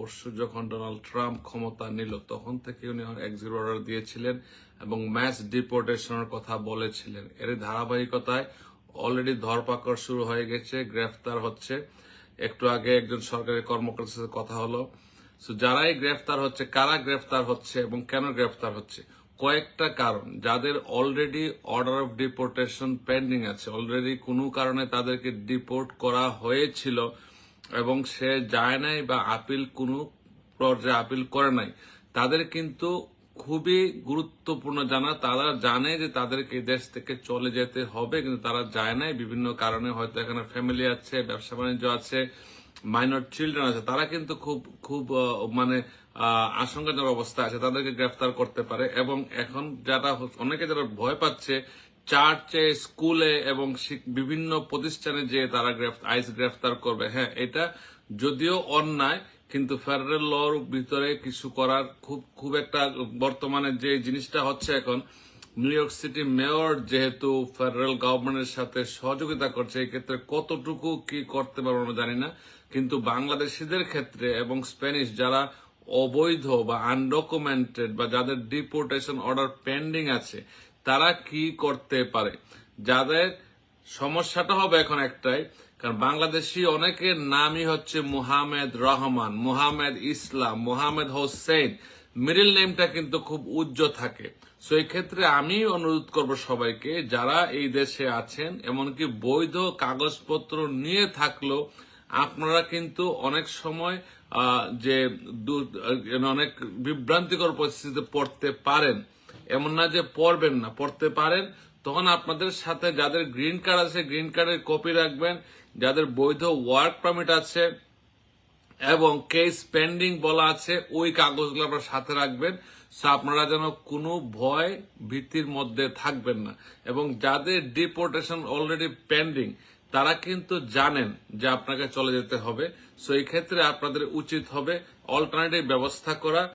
পরশু যখন Donald Trump ক্ষমতা নিল তখন থেকে উনি এক্সিট অর্ডার দিয়েছিলেন এবং ম্যাচ ডিপোর্টেশনের কথা বলেছিলেন। এর ধারাবাহিকতায় অলরেডি ধরপাকড় শুরু হয়ে গেছে গ্রেফতার হচ্ছে। একটু আগে একজন সরকারি কর্মকর্তার সাথে কথা হলো। So, যারাই গ্রেফতার হচ্ছে কারা গ্রেফতার হচ্ছে এবং কেন গ্রেফতার হচ্ছে? কয়েকটা কারণ। যাদের already order of deportation pending আছে অলরেডি কোনো কারণে তাদেরকে ডিপোর্ট করা হয়েছিল এবং সে যায় নাই বা আপিল কোনো পর্যায়ে আপিল করে নাই। তাদের কিন্তু খুবই গুরুত্বপূর্ণ জানা। তারা জানে যে তাদেরকে দেশ থেকে চলে যেতে হবে, কিন্তু তারা যায় নাই। বিভিন্ন কারণে হয়তো এখানে ফ্যামিলি আছে, ব্যবসা বাণিজ্য আছে মাইনর চিলড্রেন আছে। তারা কিন্তু খুব খুব মানে আশঙ্কাজনক অবস্থা আছে। তাদেরকে গ্রেফতার করতে পারে এবং এখন যারা অনেকে যারা ভয় পাচ্ছে চার্চে, স্কুলে এবং বিভিন্ন প্রতিষ্ঠানে যে তারা আইস গ্রেফতার করবে। হ্যাঁ এটা যদিও অন্যায়, কিন্তু ফেডারেল লর ভিতরে কিছু করার খুব খুব একটা বর্তমানে যে জিনিসটা হচ্ছে এখন, নিউ ইয়র্ক সিটি মেয়র যেহেতু ফেডারেল গভর্নমেন্টের সাথে সহযোগিতা করছে, এই ক্ষেত্রে কতটুকু কি করতে পারব আমরা জানি না, কিন্তু বাংলাদেশিদের ক্ষেত্রে এবং স্প্যানিশ যারা অবৈধ বা আনডকুমেন্টেড বা যাদের ডিপোর্টেশন অর্ডার পেন্ডিং আছে তারা কি করতে পারে? যাদের সমস্যাটা হবে এখন একটাই, কারণ বাংলাদেশি অনেকের নামই হচ্ছে মুহামেদ রহমান মুহামেদ ইসলাম মুহামেদ হোসেন। মিডিল নেমটা কিন্তু খুব উজ্জ্ব থাকে। সো ক্ষেত্রে আমি অনুরোধ করব সবাইকে, যারা এই দেশে আছেন, এমনকি বৈধ কাগজপত্র নিয়ে থাকলেও আপনারা কিন্তু অনেক সময় যে অনেক বিভ্রান্তিকর পরিস্থিতিতে পড়তে পারেন। এমন না যে পড়বেন না, পড়তে পারেন। তখন আপনাদের সাথে যাদের গ্রিন কার্ড আছে, গ্রিন কার্ডের কপি রাখবেন। যাদের বৈধ ওয়ার্ক পারমিট আছে এবং কেস পেন্ডিং বলা আছে, ওই কাগজগুলো আপনার সাথে রাখবেন। সো আপনারা যেন কোনো ভয় ভীতির মধ্যে থাকবেন না। এবং যাদের ডিপোর্টেশন অলরেডি পেন্ডিং তারা কিন্তু জানেন যে আপনাকে চলে যেতে হবে। সো এই ক্ষেত্রে আপনাদের উচিত হবে অল্টারনেটিভ ব্যবস্থা করা।